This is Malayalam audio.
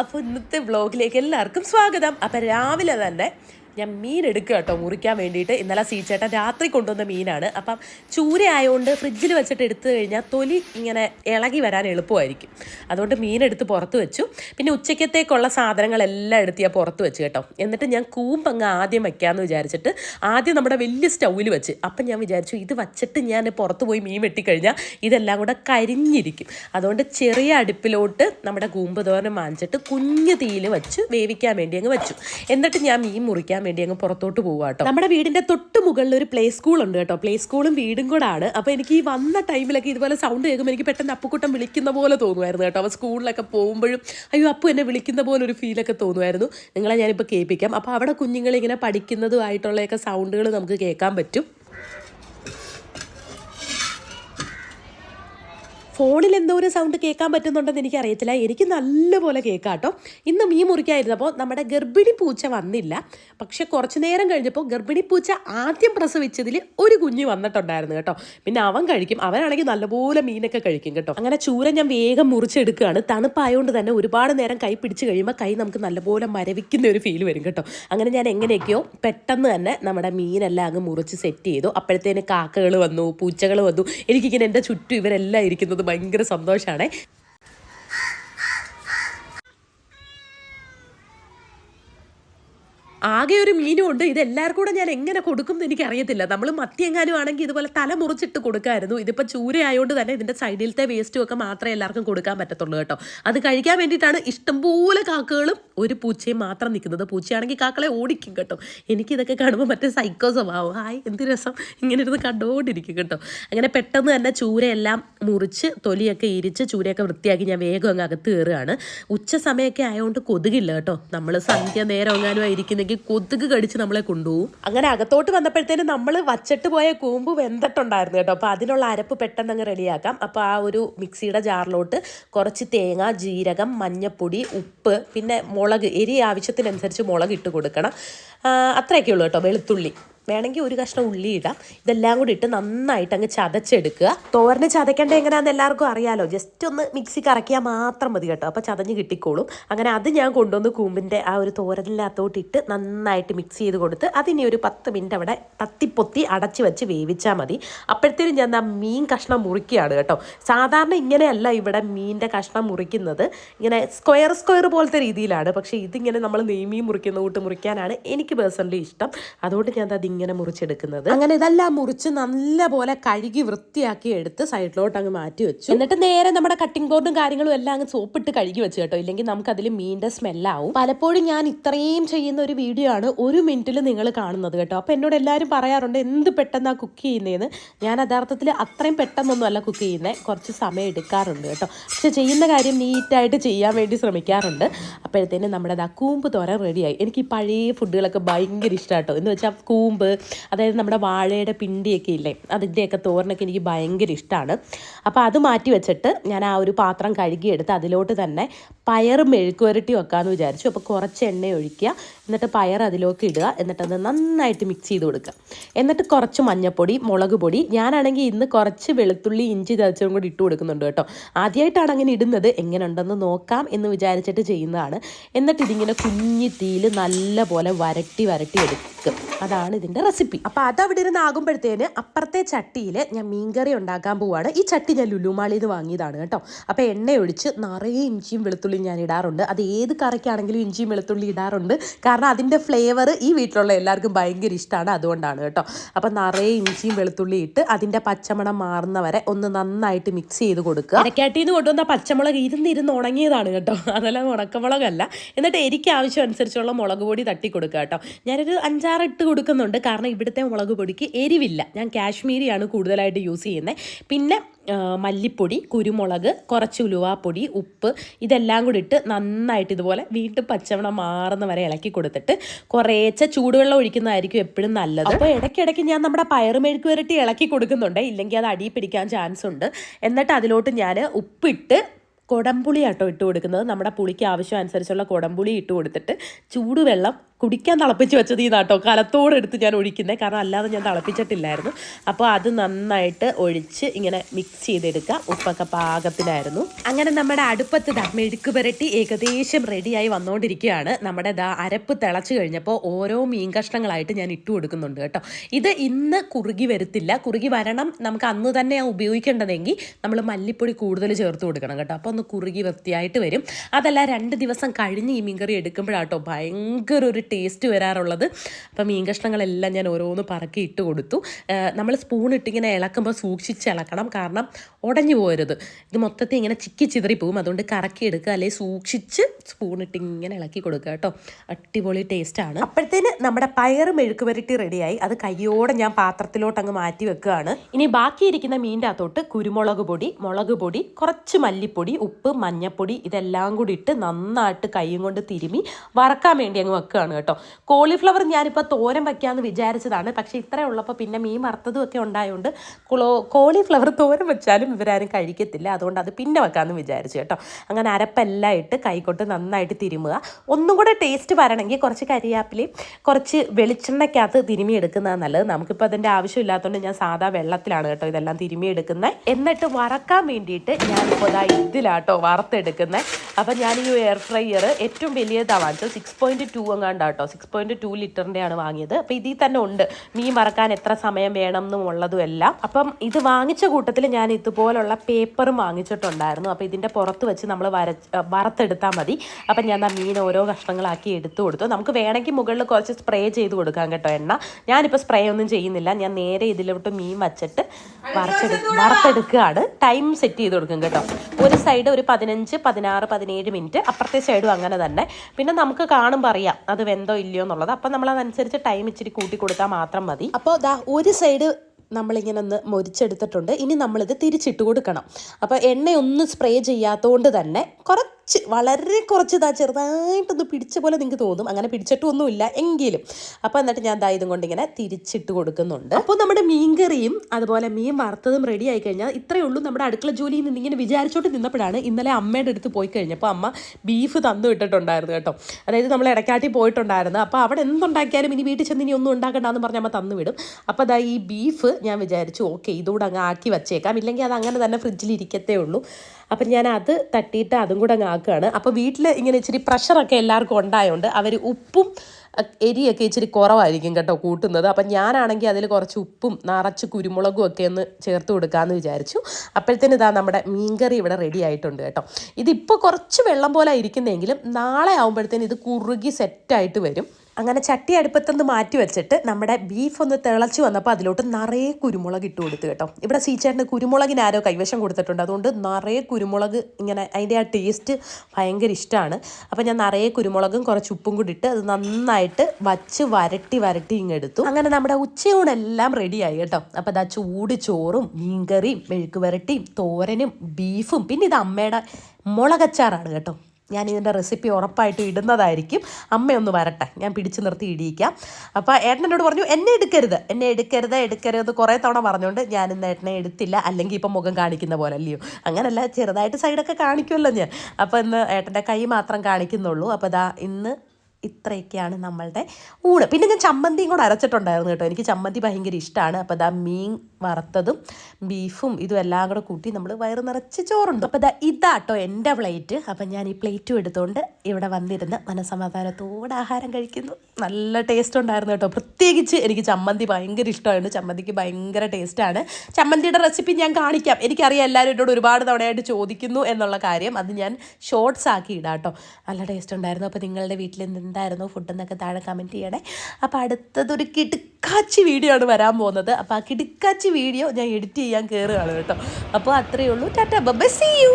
അപ്പോൾ ഇന്നത്തെ വ്ളോഗിലേക്ക് എല്ലാവർക്കും സ്വാഗതം. അപ്പോൾ രാവിലെ തന്നെ ഞാൻ മീൻ എടുക്കുക കേട്ടോ മുറിക്കാൻ വേണ്ടിയിട്ട്. ഇന്നലെ സീച്ചേട്ടൻ രാത്രി കൊണ്ടുവന്ന മീനാണ്. അപ്പം ചൂര ആയതുകൊണ്ട് ഫ്രിഡ്ജിൽ വെച്ചിട്ട് എടുത്തു കഴിഞ്ഞാൽ തൊലി ഇങ്ങനെ ഇളകി വരാൻ എളുപ്പമായിരിക്കും. അതുകൊണ്ട് മീൻ എടുത്ത് പുറത്ത് വെച്ചു. പിന്നെ ഉച്ചക്കത്തേക്കുള്ള സാധനങ്ങളെല്ലാം എടുത്ത് ഞാൻ പുറത്ത് വെച്ച് കേട്ടോ. എന്നിട്ട് ഞാൻ കൂമ്പങ്ങ് ആദ്യം വയ്ക്കാമെന്ന് വിചാരിച്ചിട്ട് ആദ്യം നമ്മുടെ വലിയ സ്റ്റൗവിൽ വെച്ച്. അപ്പം ഞാൻ വിചാരിച്ചു ഇത് വച്ചിട്ട് ഞാൻ പുറത്ത് പോയി മീൻ വെട്ടിക്കഴിഞ്ഞാൽ ഇതെല്ലാം കൂടെ കരിഞ്ഞിരിക്കും. അതുകൊണ്ട് ചെറിയ അടുപ്പിലോട്ട് നമ്മുടെ കൂമ്പ് തോരൻ വാങ്ങിച്ചിട്ട് കുഞ്ഞു തീയിൽ വെച്ച് വേവിക്കാൻ വേണ്ടി അങ്ങ് വെച്ചു. എന്നിട്ട് ഞാൻ മീൻ മുറിക്കാൻ വേണ്ടി അങ്ങ് പുറത്തോട്ട് പോവുക കേട്ടോ. നമ്മുടെ വീടിന്റെ തൊട്ട് മുകളിൽ ഒരു പ്ലേ സ്കൂൾ ഉണ്ട് കേട്ടോ. പ്ലേ സ്കൂളും വീടും കൂടെ ആണ്. അപ്പോൾ എനിക്ക് ഈ വന്ന ടൈമിലൊക്കെ ഇതുപോലെ സൗണ്ട് കേൾക്കുമ്പോൾ എനിക്ക് പെട്ടെന്ന് അപ്പുക്കുട്ടം വിളിക്കുന്ന പോലെ തോന്നുമായിരുന്നു കേട്ടോ. അപ്പോൾ സ്കൂളിലൊക്കെ പോകുമ്പോഴും അയ്യോ അപ്പു എന്നെ വിളിക്കുന്ന പോലെ ഒരു ഫീലൊക്കെ തോന്നുമായിരുന്നു. നിങ്ങളെ ഞാനിപ്പോൾ കേൾപ്പിക്കാം. അപ്പോൾ അവിടെ കുഞ്ഞുങ്ങളിങ്ങനെ ഇങ്ങനെ പഠിക്കുന്നതുമായിട്ടുള്ളതൊക്കെ സൗണ്ടുകൾ നമുക്ക് കേൾക്കാൻ പറ്റും. ഫോണിൽ എന്തോ ഒരു സൗണ്ട് കേൾക്കാൻ പറ്റുന്നുണ്ടെന്ന് എനിക്ക് അറിയത്തില്ല എനിക്ക് നല്ലപോലെ കേൾക്കാം കേട്ടോ ഇന്ന് മീൻ മുറിക്കായിരുന്നപ്പോൾ നമ്മുടെ ഗർഭിണി പൂച്ച വന്നില്ല. പക്ഷെ കുറച്ച് നേരം കഴിഞ്ഞപ്പോൾ ഗർഭിണി പൂച്ച ആദ്യം പ്രസവിച്ചതിൽ ഒരു കുഞ്ഞ് വന്നിട്ടുണ്ടായിരുന്നു കേട്ടോ. പിന്നെ അവൻ കഴിക്കും. അവനാണെങ്കിൽ നല്ലപോലെ മീനൊക്കെ കഴിക്കും കേട്ടോ. അങ്ങനെ ചൂര ഞാൻ വേഗം മുറിച്ചെടുക്കുകയാണ്. തണുപ്പായതുകൊണ്ട് തന്നെ ഒരുപാട് നേരം കൈ പിടിച്ച് കഴിയുമ്പോൾ കൈ നമുക്ക് നല്ലപോലെ മരവിക്കുന്ന ഒരു ഫീൽ വരും കേട്ടോ. അങ്ങനെ ഞാൻ എങ്ങനെയൊക്കെയോ പെട്ടെന്ന് തന്നെ നമ്മുടെ മീനെല്ലാം അങ്ങ് മുറിച്ച് സെറ്റ് ചെയ്തു. അപ്പോഴത്തേന് കാക്കകൾ വന്നു പൂച്ചകൾ വന്നു. എനിക്കിങ്ങനെ എന്റെ ചുറ്റും ഇവരെല്ലാം ഇരിക്കുന്നത് ഭയങ്കര സന്തോഷമാണ് ആകെ ഒരു മീനും ഉണ്ട് ഇത് എല്ലാവർക്കും കൂടെ ഞാൻ എങ്ങനെ കൊടുക്കും എന്ന് എനിക്കറിയത്തില്ല. നമ്മൾ മത്തിയെങ്ങാനും ആണെങ്കിൽ ഇതുപോലെ തല മുറിച്ചിട്ട് കൊടുക്കാമായിരുന്നു ഇതിപ്പോൾ ചൂര ആയതുകൊണ്ട് തന്നെ ഇതിന്റെ സൈഡിലത്തെ വേസ്റ്റും ഒക്കെ മാത്രമേ എല്ലാവർക്കും കൊടുക്കാൻ പറ്റത്തുള്ളൂ കേട്ടോ. അത് കഴിക്കാൻ വേണ്ടിയിട്ടാണ് ഇഷ്ടംപോലെ കാക്കകളും ഒരു പൂച്ചയും മാത്രം നിൽക്കുന്നത്. പൂച്ചയാണെങ്കിൽ കാക്കളെ ഓടിക്കും കേട്ടോ. എനിക്കിതൊക്കെ കാണുമ്പോൾ മറ്റേ സൈക്കോ സ്വഭാവം. ഹായ് എന്ത് രസം? ഇങ്ങനെ ഇരുന്ന് കണ്ടുകൊണ്ടിരിക്കും കേട്ടോ. അങ്ങനെ പെട്ടെന്ന് തന്നെ ചൂരയെല്ലാം മുറിച്ച് തൊലിയൊക്കെ ഇരിച്ച് ചൂരയൊക്കെ വൃത്തിയാക്കി ഞാൻ വേഗം അങ്ങ് അകത്ത് കയറുകയാണ്. ഉച്ച സമയമൊക്കെ ആയതുകൊണ്ട് കൊതുകില്ല കേട്ടോ. നമ്മൾ സന്ധ്യ നേരം എങ്ങാനും ആയിരിക്കുന്നെങ്കിൽ കൊതുക് കടിച്ച് നമ്മളെ കൊണ്ടുപോകും. അങ്ങനെ അകത്തോട്ട് വന്നപ്പോഴത്തേനും നമ്മൾ വച്ചിട്ട് പോയ കൂമ്പ് വെന്തിട്ടുണ്ടായിരുന്നു കേട്ടോ. അപ്പോൾ അതിനുള്ള അരപ്പ് പെട്ടെന്ന് അങ്ങ് റെഡിയാക്കാം. അപ്പോൾ ആ ഒരു മിക്സിയുടെ ജാറിലോട്ട് കുറച്ച് തേങ്ങ ജീരകം മഞ്ഞപ്പൊടി ഉപ്പ് പിന്നെ മുളക് എരി ആവശ്യത്തിനനുസരിച്ച് മുളക് ഇട്ട് കൊടുക്കണം. അത്രയൊക്കെ ഉള്ളൂ കേട്ടോ വെളുത്തുള്ളി. വേണമെങ്കിൽ ഒരു കഷ്ണം ഉള്ളി ഇടാം. ഇതെല്ലാം കൂടി ഇട്ട് നന്നായിട്ട് അങ്ങ് ചതച്ചെടുക്കുക. തോരന് ചതയ്ക്കേണ്ടത് എങ്ങനെയാണെന്ന് എല്ലാവർക്കും അറിയാലോ. ജസ്റ്റ് ഒന്ന് മിക്സി കറക്കിയാൽ മാത്രം മതി കേട്ടോ. അപ്പോൾ ചതഞ്ഞ് കിട്ടിക്കോളും. അങ്ങനെ അത് ഞാൻ കൊണ്ടുവന്ന് കൂമ്പിന്റെ ആ ഒരു തോരനിനകത്തോട്ട് ഇട്ട് നന്നായിട്ട് മിക്സ് ചെയ്ത് കൊടുത്ത് അതിനി ഒരു പത്ത് മിനിറ്റ് അവിടെ തത്തിപ്പൊത്തി അടച്ച് വെച്ച് വേവിച്ചാൽ മതി. അപ്പോഴത്തേനും ഞാൻ ആ മീൻ കഷ്ണം മുറിക്കുകയാണ് കേട്ടോ. സാധാരണ ഇങ്ങനെയല്ല ഇവിടെ മീനിന്റെ കഷ്ണം മുറിക്കുന്നത്. ഇങ്ങനെ സ്ക്വയർ സ്ക്വയർ പോലത്തെ രീതിയിലാണ്. പക്ഷേ ഇതിങ്ങനെ നമ്മൾ നെയ്മീൻ മുറിക്കുന്ന കൂട്ട് മുറിക്കാനാണ് എനിക്ക് പേഴ്സണലി ഇഷ്ടം. അതുകൊണ്ട് ഞാൻ അത് ഇങ്ങനെ മുറിച്ചെടുക്കുന്നത്. അങ്ങനെ ഇതെല്ലാം മുറിച്ച് നല്ലപോലെ കഴുകി വൃത്തിയാക്കി എടുത്ത് സൈഡിലോട്ട് അങ്ങ് മാറ്റി വെച്ചു. എന്നിട്ട് നേരെ നമ്മുടെ കട്ടിംഗ് ബോർഡും കാര്യങ്ങളും എല്ലാം അങ്ങ് സോപ്പിട്ട് കഴുകി വെച്ചു കേട്ടോ. ഇല്ലെങ്കിൽ നമുക്ക് അതിൽ മീന്റെ സ്മെല്ലാവും പലപ്പോഴും ഞാൻ ഇത്രയും ചെയ്യുന്ന ഒരു വീഡിയോ ആണ് ഒരു മിനിറ്റിൽ നിങ്ങൾ കാണുന്നത് കേട്ടോ. അപ്പോൾ എന്നോട് എല്ലാവരും പറയാറുണ്ട് എന്ത് പെട്ടെന്നാ കുക്ക് ചെയ്യുന്നതെന്ന് ഞാൻ യഥാർത്ഥത്തിൽ അത്രയും പെട്ടെന്നൊന്നും അല്ല കുക്ക് ചെയ്യുന്നത് കുറച്ച് സമയം എടുക്കാറുണ്ട് കേട്ടോ. പക്ഷെ ചെയ്യുന്ന കാര്യം നീറ്റായിട്ട് ചെയ്യാൻ വേണ്ടി ശ്രമിക്കാറുണ്ട്. അപ്പോഴത്തേനും നമ്മുടെ കൂമ്പ് തോര റെഡിയായി എനിക്ക് ഈ പഴയ ഫുഡുകളൊക്കെ ഭയങ്കര ഇഷ്ടമാണ് കേട്ടോ. എന്ന് വെച്ചാൽ കൂമ്പ് അതായത് നമ്മുടെ വാഴയുടെ പിണ്ടിയൊക്കെ ഇല്ലേ അതിന്റെയൊക്കെ തോരനൊക്കെ എനിക്ക് ഭയങ്കര ഇഷ്ടമാണ് അപ്പോൾ അത് മാറ്റി വെച്ചിട്ട് ഞാൻ ആ ഒരു പാത്രം കഴുകിയെടുത്ത് അതിലോട്ട് തന്നെ പയർ മെഴുക്കുവരട്ടി വെക്കാമെന്ന് വിചാരിച്ചു. അപ്പോൾ കുറച്ച് എണ്ണ ഒഴിക്കുക എന്നിട്ട് പയർ അതിലേക്ക് ഇടുക എന്നിട്ട് അത് നന്നായിട്ട് മിക്സ് ചെയ്ത് കൊടുക്കുക. എന്നിട്ട് കുറച്ച് മഞ്ഞൾപ്പൊടി മുളക് പൊടി ഞാനാണെങ്കിൽ ഇന്ന് കുറച്ച് വെളുത്തുള്ളി ഇഞ്ചി തിളച്ചതും കൂടി ഇട്ട് കൊടുക്കുന്നുണ്ട് കേട്ടോ. ആദ്യമായിട്ടാണ് അങ്ങനെ ഇടുന്നത്. എങ്ങനെ ഉണ്ടെന്ന് നോക്കാം എന്ന് വിചാരിച്ചിട്ട് ചെയ്യുന്നതാണ്. എന്നിട്ട് ഇതിങ്ങനെ കുഞ്ഞി തീയിൽ നല്ല പോലെ വരട്ടി വരട്ടി എടുക്കും. അതാണ് ഇതിന്റെ റെസിപ്പി. അപ്പോൾ അതവിടെ ഇരുന്ന് ആകുമ്പോഴത്തേന് അപ്പുറത്തെ ചട്ടിയിൽ ഞാൻ മീൻകറി ഉണ്ടാക്കാൻ പോവാണ്. ഈ ചട്ടി ഞാൻ ലുലുമാളിയിൽ നിന്ന് വാങ്ങിയതാണ് കേട്ടോ. അപ്പോൾ എണ്ണ ഒഴിച്ച് നിറയെ ഇഞ്ചിയും വെളുത്തുള്ളിയും ഞാൻ ഇടാറുണ്ട്. അത് ഏത് കറിക്കാണെങ്കിലും ഇഞ്ചിയും വെളുത്തുള്ളി ഇടാറുണ്ട്. കാരണം അതിന്റെ ഫ്ലേവർ ഈ വീട്ടിലുള്ള എല്ലാവർക്കും ഭയങ്കര ഇഷ്ടമാണ് അതുകൊണ്ടാണ് കേട്ടോ. അപ്പോൾ നിറയെ ഇഞ്ചിയും വെളുത്തുള്ളി ഇട്ട് അതിന്റെ പച്ചമണം മാറുന്നവരെ ഒന്ന് നന്നായിട്ട് മിക്സ് ചെയ്ത് കൊടുക്കുക. ഇടയ്ക്കാട്ടിൽ നിന്ന് കൊണ്ടുവന്ന പച്ചമുളക് ഇരുന്നിരുന്ന് ഉണങ്ങിയതാണ് കേട്ടോ. അതല്ല ഉണക്കമുളകല്ല. എന്നിട്ട് എനിക്ക് ആവശ്യം അനുസരിച്ചുള്ള മുളക് പൊടി തട്ടി കൊടുക്കുക കേട്ടോ. ഞാനൊരു അഞ്ചാറ് ഇട്ട് കൊടുക്കുന്നുണ്ട്. കാരണം ഇവിടുത്തെ മുളക് പൊടിക്ക് എരിവില്ല. ഞാൻ കാശ്മീരിയാണ് കൂടുതലായിട്ട് യൂസ് ചെയ്യുന്നത് പിന്നെ മല്ലിപ്പൊടി കുരുമുളക് കുറച്ച് ഉലുവാപ്പൊടി ഉപ്പ് ഇതെല്ലാം കൂടി ഇട്ട് നന്നായിട്ട് ഇതുപോലെ വീണ്ടും പച്ചവണം മാറുന്ന വരെ ഇളക്കി കൊടുത്തിട്ട് കുറേച്ച ചൂടുവെള്ളം ഒഴിക്കുന്നതായിരിക്കും എപ്പോഴും നല്ലത്. അപ്പോൾ ഇടയ്ക്കിടയ്ക്ക് ഞാൻ നമ്മുടെ പയറുമെഴുക്ക് വരട്ടി ഇളക്കി കൊടുക്കുന്നുണ്ട്. ഇല്ലെങ്കിൽ അത് അടി പിടിക്കാൻ ചാൻസ് ഉണ്ട്. എന്നിട്ട് അതിലോട്ട് ഞാൻ ഉപ്പിട്ട് കുടംപുളി ആട്ടോ ഇട്ട് കൊടുക്കുന്നത്. നമ്മുടെ പുളിക്ക് ആവശ്യം അനുസരിച്ചുള്ള കുടംപുളി ഇട്ട് കൊടുത്തിട്ട് ചൂടുവെള്ളം കുടിക്കാൻ തിളപ്പിച്ച് വെച്ചത് ഈ നാട്ടോ. കലത്തോടെടുത്ത് ഞാൻ ഒഴിക്കുന്നത് കാരണം അല്ലാതെ ഞാൻ തിളപ്പിച്ചിട്ടില്ലായിരുന്നു. അപ്പോൾ അത് നന്നായിട്ട് ഒഴിച്ച് ഇങ്ങനെ മിക്സ് ചെയ്തെടുക്കുക. ഉപ്പൊക്കെ പാകത്തിനായിരുന്നു അങ്ങനെ നമ്മുടെ അടുപ്പത്ത് ദാ മെഴുക്ക് പുരട്ടി ഏകദേശം റെഡിയായി വന്നുകൊണ്ടിരിക്കുകയാണ് നമ്മുടെ ദാ അരപ്പ് തിളച്ച് കഴിഞ്ഞപ്പോൾ ഓരോ മീൻ കഷ്ണങ്ങളായിട്ട് ഞാൻ ഇട്ടു കൊടുക്കുന്നുണ്ട് കേട്ടോ. ഇത് ഇന്ന് കുറുകി വരത്തില്ല. കുറുകി വരണം നമുക്ക് അന്ന് തന്നെ ഉപയോഗിക്കേണ്ടതെങ്കിൽ നമ്മൾ മല്ലിപ്പൊടി കൂടുതൽ ചേർത്ത് കൊടുക്കണം കേട്ടോ. അപ്പോൾ ഒന്ന് കുറുകി വൃത്തിയായിട്ട് വരും. അതല്ല രണ്ട് ദിവസം കഴിഞ്ഞ് ഈ മീൻകറി എടുക്കുമ്പോഴാട്ടോ ഭയങ്കര ഒരു ടേസ്റ്റ് വരാറുള്ളത്. അപ്പോൾ മീൻ കഷ്ണങ്ങളെല്ലാം ഞാൻ ഓരോന്ന് പറക്കി ഇട്ട് കൊടുത്തു. നമ്മൾ സ്പൂൺ ഇട്ടിങ്ങനെ ഇളക്കുമ്പോൾ സൂക്ഷിച്ച് ഇളക്കണം. കാരണം ഉടഞ്ഞു പോരുത് ഇത് മൊത്തത്തിൽ ഇങ്ങനെ ചിക്കി ചിതറി പോകും. അതുകൊണ്ട് കറക്കി എടുക്കുക അല്ലെങ്കിൽ സൂക്ഷിച്ച് സ്പൂൺ ഇട്ട് ഇങ്ങനെ ഇളക്കി കൊടുക്കുക കേട്ടോ. അടിപൊളി ടേസ്റ്റാണ് അപ്പോഴത്തേന് നമ്മുടെ പയറ് മെഴുക്ക് പുരട്ടി റെഡിയായി അത് കയ്യോടെ ഞാൻ പാത്രത്തിലോട്ട് അങ്ങ് മാറ്റി വെക്കുകയാണ്. ഇനി ബാക്കിയിരിക്കുന്ന മീന്റെ അകത്തോട്ട് കുരുമുളക് പൊടി മുളക് പൊടി കുറച്ച് മല്ലിപ്പൊടി ഉപ്പ് മഞ്ഞപ്പൊടി ഇതെല്ലാം കൂടി ഇട്ട് നന്നായിട്ട് കൈയും കൊണ്ട് തിരുമി വറക്കാൻ വേണ്ടി അങ്ങ് വെക്കുകയാണ് കേട്ടോ. കോളിഫ്ലവർ ഞാനിപ്പോൾ തോരൻ വയ്ക്കാമെന്ന് വിചാരിച്ചതാണ്. പക്ഷേ ഇത്ര ഉള്ളപ്പോൾ പിന്നെ മീൻ വറുത്തതും ഒക്കെ ഉണ്ടായതുകൊണ്ട് കോളിഫ്ലവർ തോരൻ വെച്ചാലും ഇവരാരും കഴിക്കത്തില്ല. അതുകൊണ്ട് അത് പിന്നെ വെക്കാമെന്ന് വിചാരിച്ചു കേട്ടോ. അങ്ങനെ അരപ്പെല്ലാം ഇട്ട് കൈകൊണ്ട് നന്നായിട്ട് തിരുമുക. ഒന്നും കൂടെ ടേസ്റ്റ് വരണമെങ്കിൽ കുറച്ച് കരിയാപ്പിലയും കുറച്ച് വെളിച്ചെണ്ണയ്ക്കകത്ത് തിരുമിയെടുക്കുന്നതാണ് നല്ലത്. നമുക്കിപ്പോൾ അതിന്റെ ആവശ്യമില്ലാത്തതുകൊണ്ട് ഞാൻ സാധാ വെള്ളത്തിലാണ് കേട്ടോ ഇതെല്ലാം തിരുമിയെടുക്കുന്നത് എന്നിട്ട് വറക്കാൻ വേണ്ടിയിട്ട് ഞാനിപ്പോൾ ഇതാ ഇതിലാട്ടോ വറുത്തെടുക്കുന്നത് അപ്പം ഞാൻ ഈ എയർ ഫ്രൈയർ ഏറ്റവും വലിയതാണ് വാങ്ങിച്ചത്. സിക്സ് പോയിന്റ് ടു എങ്ങാണ്ടാണ്. കേട്ടോ. സിക്സ് പോയിന്റ് ടു ലിറ്ററിന്റെയാണ് വാങ്ങിയത്. അപ്പോൾ ഇതിൽ തന്നെ ഉണ്ട്. മീൻ വറക്കാൻ എത്ര സമയം വേണം എന്നും ഉള്ളതും എല്ലാം. അപ്പം ഇത് വാങ്ങിച്ച കൂട്ടത്തിൽ ഞാൻ ഇതുപോലുള്ള പേപ്പറും വാങ്ങിച്ചിട്ടുണ്ടായിരുന്നു. അപ്പോൾ ഇതിന്റെ പുറത്ത് വെച്ച് നമ്മൾ വര വറുത്തെടുത്താൽ മതി. അപ്പം ഞാൻ ആ മീൻ ഓരോ കഷ്ണങ്ങളാക്കി എടുത്തു കൊടുത്തു. നമുക്ക് വേണമെങ്കിൽ മുകളിൽ കുറച്ച് സ്പ്രേ ചെയ്ത് കൊടുക്കാം കേട്ടോ എണ്ണ. ഞാനിപ്പോൾ സ്പ്രേ ഒന്നും ചെയ്യുന്നില്ല. ഞാൻ നേരെ ഇതിലോട്ട് മീൻ വച്ചിട്ട് വറച്ചെടു വറുത്തെടുക്കുകയാണ്. ടൈം സെറ്റ് ചെയ്ത് കൊടുക്കും കേട്ടോ. ഒരു സൈഡ് ഒരു പതിനഞ്ച് പതിനാറ് പതിനേഴ് മിനിറ്റ്. അപ്പുറത്തെ സൈഡും അങ്ങനെ തന്നെ. പിന്നെ നമുക്ക് കാണുമ്പോൾ അറിയാം. അത് വെന്തോ ഇല്ലയോ എന്നുള്ളത്. അപ്പം നമ്മൾ അതനുസരിച്ച് ടൈം ഇച്ചിരി കൂട്ടി കൊടുത്താൽ മാത്രം മതി. അപ്പോൾ ദാ ഒരു സൈഡ് നമ്മളിങ്ങനെ ഒന്ന് മൊരിച്ചെടുത്തിട്ടുണ്ട്. ഇനി നമ്മളിത് തിരിച്ചിട്ട് കൊടുക്കണം. അപ്പോൾ എണ്ണയൊന്നും സ്പ്രേ ചെയ്യാത്തതുകൊണ്ട് തന്നെ കുറച്ച് വളരെ കുറച്ച് ഇതാ ചെറുതായിട്ടൊന്ന് പിടിച്ച പോലെ നിങ്ങൾക്ക് തോന്നും. അങ്ങനെ പിടിച്ചിട്ടൊന്നുമില്ല എങ്കിലും. അപ്പോൾ എന്നിട്ട് ഞാൻ ദാ ഇതും കൊണ്ട് ഇങ്ങനെ തിരിച്ചിട്ട് കൊടുക്കുന്നുണ്ട്. അപ്പോൾ നമ്മുടെ മീൻകറിയും അതുപോലെ മീൻ വറുത്തതും റെഡി ആയി കഴിഞ്ഞാൽ ഇത്രയേ ഉള്ളൂ. നമ്മുടെ അടുക്കള ജോലിയിൽ നിന്ന് ഇങ്ങനെ വിചാരിച്ചോട്ട് നിന്നപ്പോഴാണ് ഇന്നലെ അമ്മയുടെ അടുത്ത് പോയി കഴിഞ്ഞപ്പോൾ അമ്മ ബീഫ് തന്നു വിട്ടിട്ടുണ്ടായിരുന്നു കേട്ടോ. അതായത് നമ്മൾ ഇടയ്ക്കാട്ടി പോയിട്ടുണ്ടായിരുന്നു. അപ്പോൾ അവിടെ എന്തുണ്ടാക്കിയാലും ഇനി വീട്ടിൽ ചെന്ന് ഇനി ഒന്നും ഉണ്ടാക്കണ്ടെന്ന് പറഞ്ഞ് അമ്മ തന്നു വിടും. അപ്പോൾ അതാ ഈ ബീഫ് ഞാൻ വിചാരിച്ചു ഓക്കെ ഇതുകൂടെ അങ്ങ് ആക്കി വച്ചേക്കാം. ഇല്ലെങ്കിൽ അത് അങ്ങനെ തന്നെ ഫ്രിഡ്ജിൽ ഇരിക്കത്തേ ഉള്ളൂ. അപ്പം ഞാൻ അത് തട്ടിയിട്ട് അതും കൂടെ അങ്ങ് ആക്കുകയാണ്. അപ്പോൾ വീട്ടിൽ ഇങ്ങനെ ഇച്ചിരി പ്രഷറൊക്കെ എല്ലാവർക്കും ഉണ്ടായതുകൊണ്ട് അവർ ഉപ്പും എരിയൊക്കെ ഇച്ചിരി കുറവായിരിക്കും കേട്ടോ കൂട്ടുന്നത്. അപ്പം ഞാനാണെങ്കിൽ അതിൽ കുറച്ച് ഉപ്പും നിറച്ച് കുരുമുളകും ഒക്കെ ഒന്ന് ചേർത്ത് കൊടുക്കാമെന്ന് വിചാരിച്ചു. അപ്പോഴത്തേന് ഇതാ നമ്മുടെ മീൻകറി ഇവിടെ റെഡി ആയിട്ടുണ്ട് കേട്ടോ. ഇതിപ്പോൾ കുറച്ച് വെള്ളം പോലെ ഇരിക്കുന്നതെങ്കിലും നാളെ ആകുമ്പോഴത്തേന് ഇത് കുറുകി സെറ്റായിട്ട് വരും. അങ്ങനെ ചട്ടി അടുപ്പത്തുനിന്ന് മാറ്റി വെച്ചിട്ട് നമ്മുടെ ബീഫ് ഒന്ന് തിളച്ച് വന്നപ്പോൾ അതിലോട്ട് നിറയെ കുരുമുളക് ഇട്ട് കൊടുത്തു കേട്ടോ. ഇവിടെ സീച്ചേട്ടന് കുരുമുളകിന് ആരോ കൈവശം കൊടുത്തിട്ടുണ്ട്. അതുകൊണ്ട് നിറയെ കുരുമുളക് ഇങ്ങനെ അതിന്റെ ആ ടേസ്റ്റ് ഭയങ്കര ഇഷ്ടമാണ്. അപ്പോൾ ഞാൻ നിറയെ കുരുമുളകും കുറച്ച് ഉപ്പും കൂടി ഇട്ട് അത് നന്നായിട്ട് വച്ച് വരട്ടി വരട്ടി ഇങ്ങെടുത്തു അങ്ങനെ നമ്മുടെ ഉച്ചയൂണെല്ലാം റെഡിയായി കേട്ടോ. അപ്പോൾ അതാ ചൂട് ചോറും മീൻകറിയും മെഴുക്ക് വരട്ടിയും തോരനും ബീഫും പിന്നെ ഇത് അമ്മയുടെ മുളകച്ചാറാണ് കേട്ടോ. ഞാൻ ഇതിന്റെ റെസിപ്പി ഉറപ്പായിട്ട് ഇടുന്നതായിരിക്കും. അമ്മയൊന്ന് വരട്ടെ. ഞാൻ പിടിച്ചു നിർത്തി ഇടിയിക്കാം. അപ്പോൾ ഏട്ടനോട് പറഞ്ഞു എന്നെ എടുക്കരുത്. എന്നെ എടുക്കരുത് എടുക്കരുത് കുറേ തവണ പറഞ്ഞുകൊണ്ട് ഞാൻ ഇന്ന് ഏട്ടനെ എടുത്തില്ല. അല്ലെങ്കിൽ ഇപ്പം മുഖം കാണിക്കുന്ന പോലെ അല്ലയോ. അങ്ങനല്ല ചെറുതായിട്ട് സൈഡൊക്കെ കാണിക്കുമല്ലോ ഞാൻ. അപ്പോൾ ഇന്ന് ഏട്ടന്റെ കൈ മാത്രം കാണിക്കുന്നുള്ളൂ. അപ്പോൾ ഇതാ ഇന്ന് ഇത്രയൊക്കെയാണ് നമ്മളുടെ ഊണ്. പിന്നെ ഞാൻ ചമ്മന്തിയും കൂടെ അരച്ചിട്ടുണ്ടായിരുന്നു കേട്ടോ. എനിക്ക് ചമ്മന്തി ഭയങ്കര ഇഷ്ടമാണ് അപ്പോൾ ഇതാ മീൻ വറുത്തതും ബീഫും ഇതും എല്ലാം കൂടെ കൂട്ടി നമ്മൾ വയറ് നിറച്ച് ചോറുണ്ട്. അപ്പോൾ ഇതാ ഇതാട്ടോ എന്റെ പ്ലേറ്റ് അപ്പം ഞാൻ ഈ പ്ലേറ്റും എടുത്തുകൊണ്ട് ഇവിടെ വന്നിരുന്ന് മനസമാധാനത്തോടെ ആഹാരം കഴിക്കുന്നു. നല്ല ടേസ്റ്റ് ഉണ്ടായിരുന്നു കേട്ടോ പ്രത്യേകിച്ച് എനിക്ക് ചമ്മന്തി ഭയങ്കര ഇഷ്ടമായിരുന്നു ചമ്മന്തിക്ക് ഭയങ്കര ടേസ്റ്റാണ് ചമ്മന്തിയുടെ റെസിപ്പി ഞാൻ കാണിക്കാം. എനിക്കറിയാം എല്ലാവരും എന്നോട് ഒരുപാട് തവണയായിട്ട് ചോദിക്കുന്നു എന്നുള്ള കാര്യം. അത് ഞാൻ ഷോർട്സ് ആക്കി ഇടാം കേട്ടോ നല്ല ടേസ്റ്റ് ഉണ്ടായിരുന്നു. അപ്പോൾ നിങ്ങളുടെ വീട്ടിൽ എന്തായിരുന്നു ഫുഡ് എന്നൊക്കെ താഴെ കമന്റ് ചെയ്യണേ. അപ്പോൾ അടുത്തതൊരു കിടുക്കാച്ചി വീഡിയോ ആണ് വരാൻ പോകുന്നത്. അപ്പോൾ ആ കിടുക്കാച്ചി വീഡിയോ ഞാൻ എഡിറ്റ് ചെയ്യാൻ കയറുകയാണ് കേട്ടോ. അപ്പോൾ അത്രയേ ഉള്ളൂ. Tata by C U